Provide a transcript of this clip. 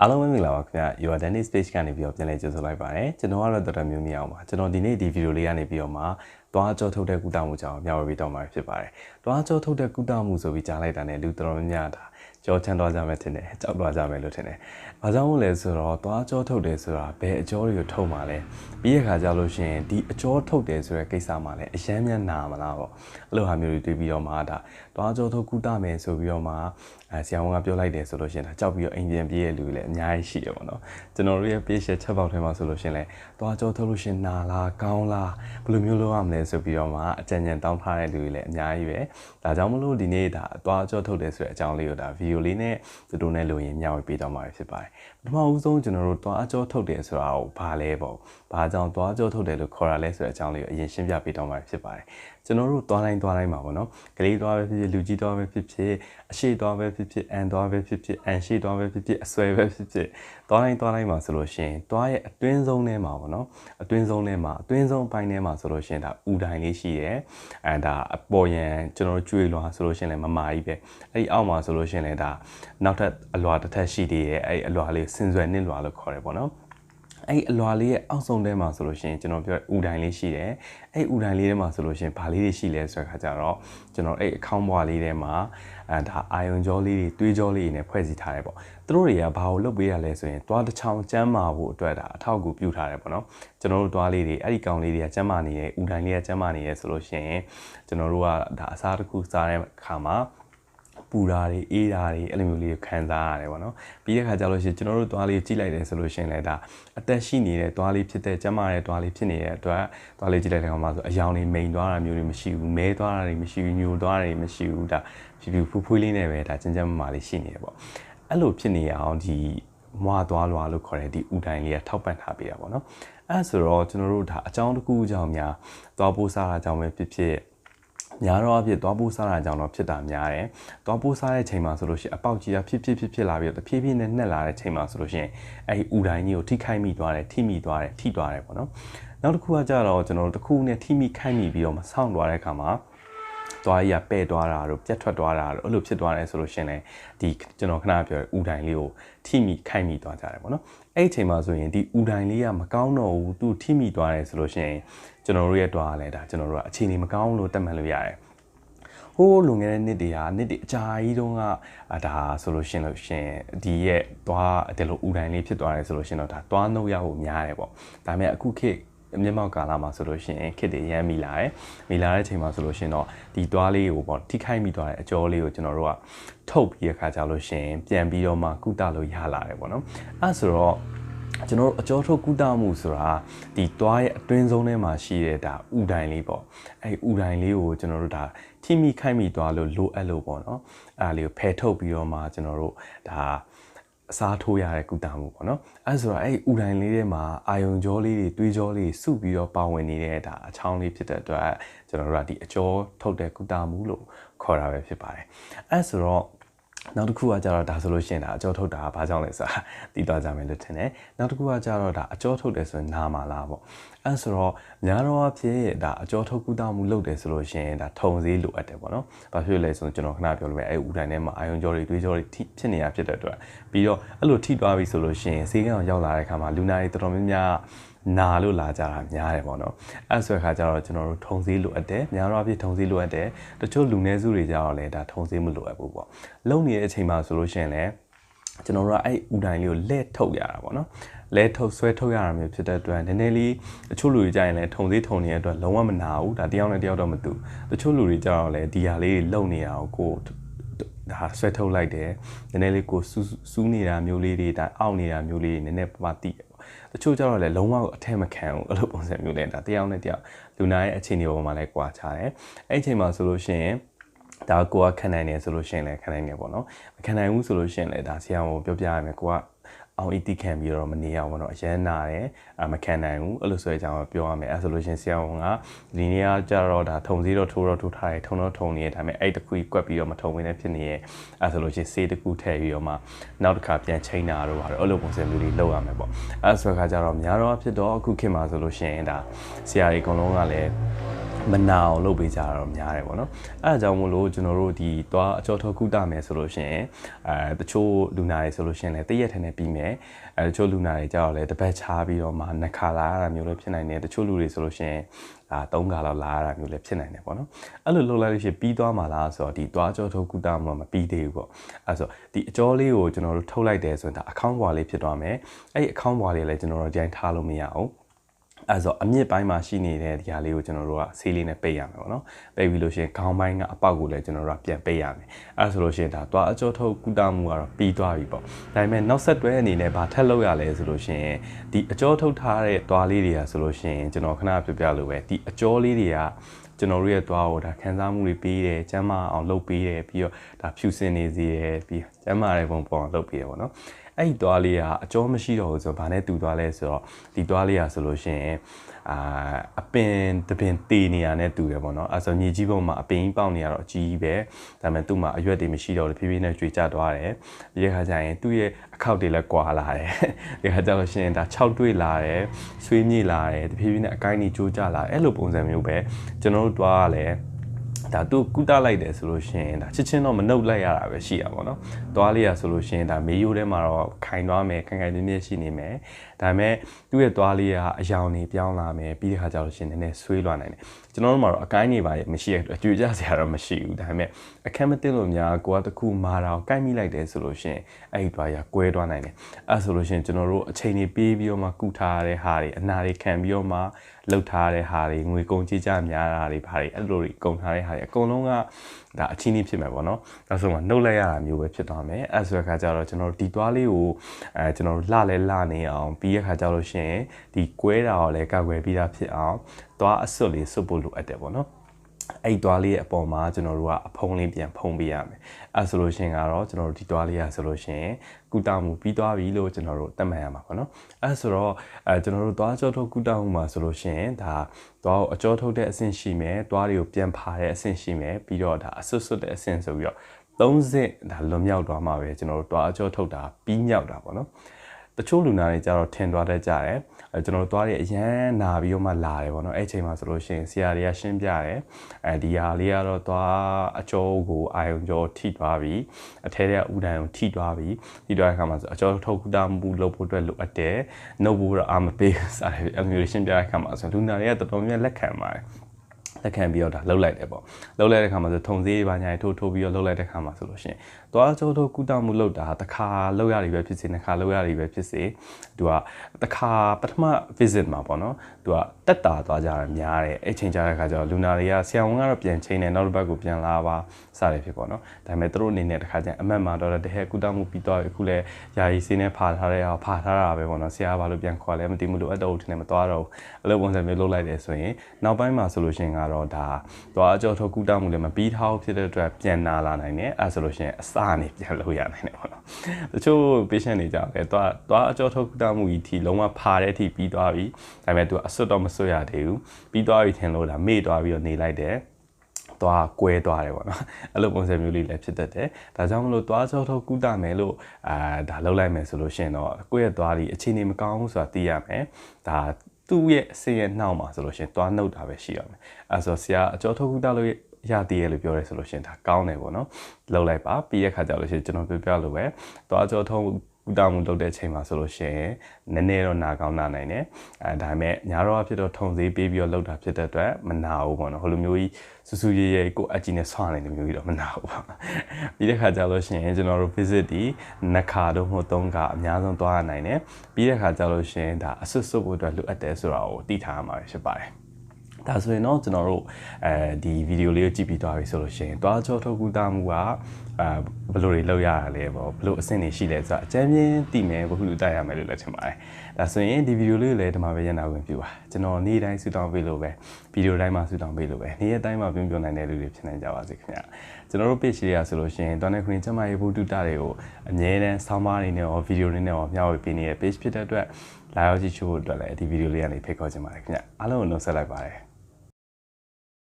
အားလုံးပဲမင်္ဂလာပါခင်ဗျာ Your Dennis Page ကနေပြီးတော့ပြန်လည်ကြိုဆိုလိုက်ပါတယ်ကျွန်တော်ကတော့တော်တော်မျိုးများအောင်ပါကျွန်တော်ဒီနေ့ဒီဗီဒီယိုလေးကနေပြီးတော့မှသွားကြောထုတ်တဲ့ကုသမှုကြောင့်မျှဝေပေးတော့မှာဖြစ်ပါတယ်သွားကြောထုတ်တဲ့ကုသမှုဆိုပြီးကြားလိုက်တာနဲ့လူတော်တော်များများဒါကြောချမ်းသွားကြမယ်ထင်တယ်ကြောက်သွားကြမယ်လို့ထင်တယ်။ဘာကြောင့်လဲဆိုတော့သွားကြောထုတ်တယ်ဆိုတာဘယ်အကြောတွေကိုထုတ်မှာလဲပြီးရခါကြလို့ရှိရင်ဒီအကြောထုတ်တယ်ဆိုတဲ့ကိစ္စမှာလည်းအယမ်းများနာမလားပေါ့အဲ့လိုဟာမျိုးတွေတွေးပြီးတော့မှဒါသွားကြောထုတ်ကုသမယ်ဆိုပြီးတော့မှ အဲဆရာဝန်ကပြောလိုက်တယ်ဆိုလို့ရှိရင်ဒါကြောက်ပြီးတော့အိမ်ပြန်ပြေးရလူလည်းအများကြီးရှိတယ်ပေါ့နော်ကျွန်တော်တို့ရဲ့ patient ချက်ပေါက်ထဲမှာဆိုလို့ရှိရင်လည်းသွားကြောထုတ်လို့ရှိရင်နာလားကောင်းလားဘယ်လိုမျိုးလုပ်ရမလဲဆိုပြီးတော့မှအကြံဉာဏ်တောင်းထားတဲ့လူတွေလည်းအများကြီးပဲဒါကြောင့်မလို့ဒီနေ့ဒါသွားကြောထုတ်တယ်ဆိုတဲ့အကြောင်းလေးကိုဒါ video လေးနဲ့သူတို့နဲ့လိုရင်မျှဝေပေးတော့မှာဖြစ်ပါတယ်ပထမဦးဆုံးကျွန်တော်တို့သွားကြောထုတ်တယ်ဆိုတာကိုဘာလဲပေါ့ဘာကြောင့်သွားကြောထုတ်တယ်လို့ခေါ်ရလဲဆိုတဲ့အကြောင်းလေးကိုအရင်ရှင်းပြပေးတော့မှာဖြစ်ပါတယ် ကျွန်တော်တို့သွားတိုင်းသွားတိုင်းမှာပေါ့နော်ကလေးသွားပဲဖြစ်ဖြစ်လူကြီးသွားပဲဖြစ်ဖြစ်အရှိသွားပဲဖြစ်ဖြစ်အန်သွားပဲဖြစ်ဖြစ်အန်ရှိသွားပဲဖြစ်ဖြစ်အဆွဲပဲဖြစ်ဖြစ်သွားတိုင်းသွားတိုင်းမှာဆိုလို့ရှိရင်သွားရဲ့အတွင်းဆုံးထဲမှာပေါ့နော်အတွင်းဆုံးထဲမှာအတွင်းဆုံးပိုင်းထဲမှာဆိုလို့ရှိရင်ဒါဥတိုင်းလေးရှိတယ်အဲဒါအပေါ်ရန်ကျွန်တော်တို့ကျွေးလွှာဆိုလို့ရှိရင်လည်းမမာကြီးပဲအဲ့ဒီအောက်မှာဆိုလို့ရှိရင်လည်းဒါနောက်ထပ်အလွာတစ်ထပ်ရှိသေးတယ်အဲ့ဒီအလွာလေးစင်စွယ်နစ်လွာလို့ခေါ်တယ်ပေါ့နော် အဲ့အလွာလေးရဲ့အောက်ဆုံးထဲမှာဆိုလို့ရှိရင်ကျွန်တော်ပြောဥတိုင်းလေးရှိတယ်အဲ့ဥတိုင်းလေးထဲမှာဆိုလို့ရှိရင်ဘာလေးတွေရှိလဲဆိုတဲ့ခါကျတော့ကျွန်တော်အဲ့အခေါင်းဘွားလေးထဲမှာအဲဒါအာယုံကြောလေးတွေတွေးကြောလေးတွေနဲ့ဖွဲ့စည်းထားတယ်ပေါ့သူတို့တွေကဘာကိုလုပ်ပေးရလဲဆိုရင်သွားတစ်ချောင်းကျမ်းမာဖို့အတွက်ဒါအထောက်အကူပြုထားတယ်ပေါ့နော်ကျွန်တော်တို့သွားလေးတွေအဲ့ဒီကောင်လေးတွေကကျမ်းမာနေရဲ့ဥတိုင်းလေးကကျမ်းမာနေရဲ့ဆိုလို့ရှိရင်ကျွန်တော်တို့ကဒါအစားတစ်ခုစားတဲ့အခါမှာ ပူတာတွေအေးတာတွေအဲ့လိုမျိုးလေးခံစားရတယ်ပေါ့နော်ပြီးတဲ့ခါကျလို့ရှိရင်ကျွန်တော်တို့သွားလေးကြည့်လိုက်တယ်ဆိုလို့ရှိရင်လည်းဒါအသက်ရှိနေတဲ့သွားလေးဖြစ်တဲ့ကျန်းမာတဲ့သွားလေးဖြစ်နေတဲ့အတွက်သွားလေးကြည့်လိုက်တဲ့အခါမှာဆိုအယောင်တွေမိန်သွားတာမျိုးတွေမရှိဘူးမဲသွားတာတွေမရှိဘူးညိုသွားတာတွေမရှိဘူးဒါဖြူဖြူဖူးဖူးလေးနဲ့ပဲဒါကျန်းကျန်းမာမာလေးရှိနေတယ်ပေါ့အဲ့လိုဖြစ်နေအောင်ဒီမွာသွားလွာလို့ခေါ်တဲ့ဒီဥတိုင်းလေးကထောက်ပံ့ထားပေးတာပေါ့နော်အဲ့ဆိုတော့ကျွန်တော်တို့ဒါအကြောင်းတစ်ခုအကြောင်းများသွားပိုးစားတာကြောင့်ပဲဖြစ်ဖြစ် များတော့အဖြစ်သွားပိုးစားတာကြောင့်တော့ဖြစ်တာများတယ်။သွားပိုးစားတဲ့ချိန်မှာဆိုလို့ရှိရင်အပေါက်ကြီးကဖြစ်ဖြစ်ဖြစ်ဖြစ်လာပြီးတော့တဖြည်းဖြည်းနဲ့နှက်လာတဲ့ချိန်မှာဆိုလို့ရှိရင်အဲဒီဥတိုင်းကြီးကိုထိခိုက်မိသွားတယ်ထိမိသွားတယ်ထိသွားတယ်ပေါ့နော်။နောက်တစ်ခုကကြတော့ကျွန်တော်တို့တစ်ခုနဲ့ထိမိခိုက်မိပြီးတော့မဆောင်းသွားတဲ့အခါမှာ သွားရပဲ့သွားတာတို့ပြတ်ထွက်သွားတာတို့အဲ့လိုဖြစ်သွားတယ်ဆိုလို့ရှင်လေဒီကျွန်တော်ခဏပြောတဲ့ဥတိုင်လေးကိုထိမိခိုက်မိသွားကြတယ်ပေါ့နော်အဲ့ဒီအချိန်မှာဆိုရင်ဒီဥတိုင်လေးကမကောင်းတော့ဘူးသူထိမိသွားတယ်ဆိုလို့ရှင်ကျွန်တော်တို့ရဲ့တွားလဲဒါကျွန်တော်တို့ကအခြေအနေမကောင်းလို့တတ်မှတ်လို့ရတယ်ဟိုးလွန်ခဲ့တဲ့နှစ်တွေကနှစ်တွေအကြာကြီးတုန်းကဒါဆိုလို့ရှင်လို့ရှင်ဒီရဲ့သွားတယ်လို့ဥတိုင်လေးဖြစ်သွားတယ်ဆိုလို့ရှင်တော့ဒါသွားနှုတ်ရဖို့များတယ်ပေါ့ဒါပေမဲ့အခုခေတ် မျက်မှောက်ကာလမှာဆိုလို့ရှိရင်ခစ်တွေရမ်းမိလာတယ်မိလာတဲ့အချိန်မှာဆိုလို့ရှိရင်တော့ဒီသွားလေးကိုပေါ့ထိခိုက်မိသွားတဲ့အကြောလေးကိုကျွန်တော်တို့ကထုတ်ပြီးရခါကြလို့ရှိရင်ပြန်ပြီးတော့မှကုသလို့ရလာတယ်ပေါ့နော်အဲဆိုတော့ကျွန်တော်တို့အကြောထုတ်ကုသမှုဆိုတာဒီသွားရဲ့အတွင်းဆုံးထဲမှာရှိတဲ့ဒါဥတိုင်းလေးပေါ့အဲဥတိုင်းလေးကိုကျွန်တော်တို့ဒါထိမိခိုက်မိသွားလို့လိုအပ်လို့ပေါ့နော်အဲလေးကိုဖယ်ထုတ်ပြီးတော့မှကျွန်တော်တို့ဒါ အစားထိုးရတဲ့ကုသမှုပေါ့နော်အဲဆိုတော့အဲ့ဥတိုင်းလေးထဲမှာအာယုံကြောလေးတွေတွေးကြောလေးစုပြီးတော့ပါဝင်နေတဲ့ဒါအချောင်းလေးဖြစ်တဲ့အတွက်ကျွန်တော်တို့ကဒီအကျော်ထုတ်တဲ့ကုသမှုလို့ခေါ်တာပဲဖြစ်ပါတယ်အဲဆိုတော့နောက်တစ်ခုကကြတော့ဒါဆိုလို့ရှိရင်ဒါအကျော်ထုတ်တာဘာကြောင့်လဲဆိုတာသိသွားကြမယ်လို့ထင်တယ်နောက်တစ်ခုကကြတော့ဒါအကျော်ထုတ်တယ်ဆိုရင်နာမှာလားပေါ့ အဲဆိုတော့များတော့အဖြစ်ဒါအကျော်ထုတ်ကူတာမှုလုပ်တယ်ဆိုလို့ရှိရင်ဒါထုံစည်းလိုအပ်တယ်ပေါ့နော်ဘာဖြစ်လဲဆိုတော့ကျွန်တော်ခဏပြောလို့ပဲအဲဥတိုင်းထဲမှာအာယုံကြောတွေတွေးကြောတွေဖြစ်နေတာဖြစ်တဲ့အတွက်ပြီးတော့အဲ့လိုထိသွားပြီဆိုလို့ရှိရင်ဈေးကောင်ရောက်လာတဲ့အခါမှာလူနာတွေတော်တော်များများနာလို့လာကြတာများတယ်ပေါ့နော်အဲ့ဆိုခါကျတော့ကျွန်တော်တို့ထုံစည်းလိုအပ်တယ်များတော့အဖြစ်ထုံစည်းလိုအပ်တယ်တချို့လူနည်းစုတွေကြတော့လည်းဒါထုံစည်းမလိုအပ်ဘူးပေါ့လုံနေတဲ့အချိန်မှာဆိုလို့ရှိရင်လည်းကျွန်တော်တို့ကအဲ့ဥတိုင်းလေးကိုလဲထုတ်ရတာပေါ့နော် လဲထုတ်ဆွဲထုတ်ရတာမျိုးဖြစ်တဲ့အတွက်နည်းနည်းလေးတချို့လူတွေကြရင်လည်းထုံသေးထုံနေတဲ့အတွက်လုံးဝမနာဘူးဒါတယောက်နဲ့တယောက်တော့မတူတချို့လူတွေကြတော့လည်းဒီဟာလေးတွေလုံနေအောင်ကိုဒါဆွဲထုတ်လိုက်တယ်နည်းနည်းလေးကိုစူးစူးနေတာမျိုးလေးတွေဒါအောက်နေတာမျိုးလေးနည်းနည်းပပတိတယ်တချို့ကျတော့လည်းလုံးဝအထက်မခံဘူးအဲ့လိုပုံစံမျိုးနဲ့ဒါတယောက်နဲ့တယောက်လူနာရဲ့အခြေအနေပေါ်မှာလည်းကွာခြားတယ်အဲ့အချိန်မှာဆိုလို့ရှိရင်ဒါကိုကခံနိုင်တယ်ဆိုလို့ရှိရင်လည်းခံနိုင်တယ်ပေါ့နော်မခံနိုင်ဘူးဆိုလို့ရှိရင်လည်းဒါဆရာကိုပြောပြရမယ်ကိုက အောင်အီတီခံပြီးတော့မနေအောင်ပေါ့နော်အရန်နာတယ်အမခံနိုင်ဘူးအဲ့လိုဆိုတဲ့အကြောင်းပြောရမယ်အဲဆိုလို့ရှင်ဆရာဝန်ကဒီနေ့ကကြတော့ဒါထုံစည်းတော့ထိုးတော့ထိုးထားတယ်ထုံတော့ထုံနေတယ်ဒါပေမဲ့အဲ့တခုကွက်ပြီးတော့မထုံဝင်နေဖြစ်နေရဲ့အဲဆိုလို့ရှင်ဆေးတခုထည့်ပြီးတော့မှနောက်တစ်ခါပြန်ချိန်တာတော့အဲ့လိုပုံစံမျိုးလေးလုပ်ရမယ်ပေါ့အဲဆိုခါကြတော့များတော့ဖြစ်တော့အခုခေတ်မှာဆိုလို့ရှင်ဒါဆရာကြီးအကုန်လုံးကလည်း မနာအောင်လုပ်ပေးကြတာတော့များတယ်ပေါ့နော်အဲအကြောင်းမို့လို့ကျွန်တော်တို့ဒီသွားအကြောထုတ်ကုတမယ်ဆိုလို့ရှိရင်အဲတချို့လူနာတွေဆိုလို့ရှိရင်လည်းတရက်ထဲနဲ့ပြီးမယ်အဲတချို့လူနာတွေကြောက်လည်းတစ်ပတ်ချားပြီးတော့မှနှစ်ခါလာရတာမျိုးလည်းဖြစ်နိုင်တယ်တချို့လူတွေဆိုလို့ရှိရင်ဒါသုံးခါလောက်လာရတာမျိုးလည်းဖြစ်နိုင်တယ်ပေါ့နော်အဲ့လိုလုပ်လိုက်လို့ရှိရင်ပြီးသွားမှာလားဆိုတော့ဒီသွားကြောထုတ်ကုတမှာမပြီးသေးဘူးပေါ့အဲဆိုဒီအကြောလေးကိုကျွန်တော်တို့ထုတ်လိုက်တယ်ဆိုရင်ဒါအကောင့်ဘွားလေးဖြစ်သွားမယ်အဲ့ဒီအကောင့်ဘွားလေးလည်းကျွန်တော်တို့ဒီတိုင်းထားလို့မရအောင် အဲဆိုအမြင့်ပိုင်းမှာရှိနေတဲ့ဒီဟာလေးကိုကျွန်တော်တို့ကဆေးလေးနဲ့ပိတ်ရမယ်ပေါ့နော်ပိတ်ပြီးလို့ရှိရင်ခေါင်းပိုင်းကအပေါက်ကိုလည်းကျွန်တော်တို့ကပြန်ပိတ်ရမယ်အဲဆိုလို့ရှိရင်ဒါသွားအကျော်ထုတ်ကုသမှုကတော့ပြီးသွားပြီပေါ့ဒါပေမဲ့နောက်ဆက်တွဲအနေနဲ့ဘာထပ်လုပ်ရလဲဆိုလို့ရှိရင်ဒီအကျော်ထုတ်ထားတဲ့သွားလေးတွေကဆိုလို့ရှိရင်ကျွန်တော်ခဏပြောပြလို့ပဲဒီအကျော်လေးတွေကကျွန်တော်တို့ရဲ့သွားကိုဒါခန်းစားမှုတွေပေးတယ်ကျန်းမာအောင်လုပ်ပေးတယ်ပြီးတော့ဒါဖြူစင်နေစေတယ်ပြီးကျန်းမာတဲ့ပုံပေါ်အောင်လုပ်ပေးတယ်ပေါ့နော် အဲ့ဒီသွားလေးကအကျော်မရှိတော့ဘူးဆိုတော့ဗာနဲ့တူသွားလဲဆိုတော့ဒီသွားလေးကဆိုလို့ရှိရင်အာအပင်တပင်တေနေရနဲ့တူတယ်ပေါ့နော်အဲဆိုညီကြီးပုံမှာအပင်ကြီးပေါက်နေရတော့အကြီးကြီးပဲဒါပေမဲ့သူ့မှာအရွက်တွေမရှိတော့ဘူးဖြည်းဖြည်းနဲ့ကျွေကျသွားတယ်ဒီခါကျရင်သူ့ရဲ့အခောက်တွေလည်းကွာလာတယ်ဒီခါကျလို့ရှိရင်ဒါ6တွေ့လာတယ်ဆွေးမြေ့လာတယ်တဖြည်းဖြည်းနဲ့အကိုင်းကြီးကျိုးကျလာတယ်အဲ့လိုပုံစံမျိုးပဲကျွန်တော်တို့တွားရလဲ ဒါသူကုတလိုက်တယ်ဆိုလို့ရှိရင်ဒါချစ်ချင်းတော့မနှုတ်လိုက်ရတာပဲရှိတာပေါ့နော်။သွားလေးရဆိုလို့ရှိရင်ဒါမေးရိုးထဲမှာတော့ခိုင်သွားမယ်ခိုင်ခိုင်မြဲမြဲရှိနေမယ်။ဒါပေမဲ့သူ့ရဲ့သွားလေးကအယောင်နေပြောင်းလာမယ်ပြီးတဲ့ခါကျလို့ရှိရင်နည်းနည်းဆွေးလွှမ်းနိုင်တယ်။ကျွန်တော်တို့မှာတော့အကိုင်းနေပါရဲ့မရှိရအကျွေးကြစရာတော့မရှိဘူး။ဒါပေမဲ့အခက်မသိလို့များကိုကတခုမာတာကိုကိုက်မိလိုက်တယ်ဆိုလို့ရှိရင်အဲ့ဒီသွားရကွဲသွားနိုင်တယ်။အဲဆိုလို့ရှိရင်ကျွန်တော်တို့အချိန်ကြီးပေးပြီးတော့မှကုထားရတဲ့ဟာတွေအနာတွေခံပြီးတော့မှ လှုပ်ထားတဲ့ဟာတွေငွေကုန်ကြေးကြများတာတွေဘာတွေအဲ့လိုတွေကုန်ထားတဲ့ဟာတွေအကုန်လုံးကဒါအချင်းကြီးဖြစ်မယ်ပေါ့နော်ဒါဆိုမှနှုတ်လိုက်ရတာမျိုးပဲဖြစ်သွားမယ်အဲ့ဆိုတဲ့ခါကျတော့ကျွန်တော်တို့ဒီသွားလေးကိုအဲကျွန်တော်တို့လှလဲလှနေအောင်ပြီးတဲ့ခါကျလို့ရှိရင်ဒီကွဲတာကိုလည်းကောက်ွယ်ပြီးသားဖြစ်အောင်သွားအစွတ်လေးစွတ်ဖို့လိုအပ်တယ်ပေါ့နော် အဲ့တွားလေးရဲ့အပေါ်မှာကျွန်တော်တို့ကအဖုံးလေးပြန်ဖုံးပေးရမယ်အဲဆိုလို့ရှိရင်ကတော့ကျွန်တော်တို့ဒီတွားလေးရဆိုလို့ရှိရင်ကုတမှုပြီးသွားပြီလို့ကျွန်တော်တို့သတ်မှတ်ရမှာပေါ့နော်အဲဆိုတော့အဲကျွန်တော်တို့တွားကြောထုတ်ကုတမှုမှာဆိုလို့ရှိရင်ဒါတွားကိုအကြောထုတ်တဲ့အဆင့်ရှိမယ်တွားတွေကိုပြန်ဖာတဲ့အဆင့်ရှိမယ်ပြီးတော့ဒါအဆွတ်ဆွတ်တဲ့အဆင့်ဆိုပြီးတော့30ဒါလွန်မြောက်သွားမှာပဲကျွန်တော်တို့တွားအကြောထုတ်တာပြီးမြောက်တာပေါ့နော် တချို့လူနာတွေကြတော့ထင်သွားတတ်ကြတယ်အဲကျွန်တော်တို့သွားရအရန်နာပြီးတော့မှလာတယ်ပေါ့နော်အဲ့ချိန်မှာဆိုလို့ရှိရင်ဆရာတွေကရှင်းပြတယ်အဲဒီဟာလေးကတော့သွားအကျော်ကိုအာယုံကျော်ထိသွားပြီအထဲထဲဥဒံကိုထိသွားပြီထိသွားတဲ့အခါမှာဆိုအကျော်ထုတ်ကူတာမှုလုပ်ဖို့အတွက်လိုအပ်တယ်နှုတ်ဖို့တော့အာမပေးစားတယ်အမျိုးရှင်းပြတဲ့အခါမှာဆိုလူနာတွေကတော်တော်များလက်ခံပါတယ်လက်ခံပြီးတော့ဒါလှုပ်လိုက်တယ်ပေါ့လှုပ်လိုက်တဲ့ခါမှာဆိုထုံစည်းပါညာထိုးထိုးပြီးတော့လှုပ်လိုက်တဲ့ခါမှာဆိုလို့ရှိရင် သွားချိုးထိုးကုတမှုလှုပ်တာတစ်ခါလှုပ်ရတွေပဲဖြစ်စေနှစ်ခါလှုပ်ရတွေပဲဖြစ်စေသူကတစ်ခါပထမ visit မှာပေါ့နော်သူကတက်တာသွားကြတာများတယ်အဲ့ချိန်ကြတဲ့ခါကျတော့လူနာတွေကဆရာဝန်ကတော့ပြန်ချိန်တယ်နောက်တစ်ပတ်ကိုပြန်လာပါစတယ်ဖြစ်ပေါ့နော်ဒါပေမဲ့သူတို့အနေနဲ့တစ်ခါကျရင်အမတ်မှာတော့တဟဲကုတမှုပြီးသွားပြီအခုလဲယာယီစင်းနဲ့ဖာထားတဲ့ဟာဖာထားတာပဲပေါ့နော်ဆရာကဘာလို့ပြန်ခေါ်လဲမသိဘူးလို့အတော့ထင်တယ်မသွားတော့ဘူးအဲ့လိုပုံစံမျိုးလုပ်လိုက်တယ်ဆိုရင်နောက်ပိုင်းမှာဆိုလို့ရှိရင်ကတော့ဒါသွားအကြောထုတ်ကုတမှုလည်းမပြီးထားဘူးဖြစ်တဲ့အတွက်ပြန်နာလာနိုင်တယ်အဲ့ဆိုလို့ရှိရင်အစအနေပြန်လုပ်ရနိုင်တယ်ပေါ့နော်တချို့ patient တွေကြောင့်လည်းသွားသွားအကြောထုတ်ကုတမှုကြီးဒီလုံးဝဖာတဲ့အထိပြီးသွားပြီဒါပေမဲ့သူအဆွတ်တော့မဆွတ်ရသေးဘူးပြီးသွားပြီထင်လို့ဒါမေ့သွားပြီးတော့နေလိုက်တယ်သွားကွဲသွားတယ်ပေါ့နော်အဲ့လိုပုံစံမျိုးလေးလည်းဖြစ်တတ်တယ်ဒါကြောင့်မလို့သွားချောထုတ်ကုတမယ်လို့အာဒါလောက်လိုက်မယ်ဆိုလို့ရှိရင်တော့ကိုယ့်ရဲ့သွားဒီအခြေအနေမကောင်းဘူးဆိုတာသိရမယ်ဒါသူ့ရဲ့စိတ်ရဲ့နှောက်မှာဆိုလို့ရှိရင်သွားနှုတ်တာပဲရှိရမယ်အဲဆိုဆရာအကျော်ထုတ်ကုတလို့ ရသေးရလို့ပြောရဲဆိုလို့ရှိရင်ဒါကောင်းတယ်ပေါ့နော်လောက်လိုက်ပါပြီးရခါကြလို့ရှိရင်ကျွန်တော်ပြောပြလို့ပဲသွားကြောထုံးကုတမှုလုပ်တဲ့အချိန်မှာဆိုလို့ရှိရင်နည်းနည်းတော့နာကောင်းနာနိုင်တယ်အဲဒါပေမဲ့ညာတော့ဖြစ်တော့ထုံသေးပေးပြီးတော့လုပ်တာဖြစ်တဲ့အတွက်မနာဘူးပေါ့နော်ဟိုလိုမျိုးကြီးစူးစူးရဲရဲကိုအကြည့်နဲ့ဆွာနေတဲ့မျိုးကြီးတော့မနာဘူးပေါ့ပြီးတဲ့ခါကျလို့ရှိရင်ကျွန်တော်တို့ visit ဒီနှစ်ခါတော့မဟုတ်သုံးခါအများဆုံးသွားရနိုင်တယ်ပြီးတဲ့ခါကျလို့ရှိရင်ဒါအဆွတ်ဆွတ်ဖို့အတွက်လိုအပ်တယ်ဆိုတာကိုသိထားရမှာဖြစ်ပါတယ် ဒါဆိုရင်တော့ကျွန်တော်တို့အဲဒီဗီဒီယိုလေးကိုကြည့်ပြီးသွားပြီဆိုလို့ရှိရင်တွားချောထုတ်ကူတာမှုကအဲဘယ်လိုတွေလုပ်ရတာလဲပေါ့ဘယ်လိုအဆင့်တွေရှိလဲဆိုတာအကြမ်းပြင်းသိမယ်ဘယ်လိုတိုက်ရမယ်လို့လည်းထင်ပါတယ်ဒါဆိုရင်ဒီဗီဒီယိုလေးကိုလည်းဒီမှာပဲရန်နာဝင်ပြပါကျွန်တော်နေ့တိုင်းဆူတောင်းပေးလို့ပဲဗီဒီယိုတိုင်းမှာဆူတောင်းပေးလို့ပဲနေ့ရက်တိုင်းမှာပြင်ပြနိုင်တဲ့လူတွေဖြစ်နိုင်ကြပါစေခင်ဗျာကျွန်တော်တို့ page လေးရဆိုလို့ရှိရင်တွားနေခွင့်ကျမရေးဖို့တူတာတွေကိုအမြဲတမ်းဆောင်းပါးနေနဲ့ရောဗီဒီယိုတွေနဲ့ရောမျှဝေပေးနေတဲ့ page ဖြစ်တဲ့အတွက်လာရောက်ကြည့်ရှုဖို့အတွက်လည်းဒီဗီဒီယိုလေးကနေဖိတ်ခေါ်ချင်ပါတယ်ခင်ဗျာအားလုံးကိုနှုတ်ဆက်လိုက်ပါတယ်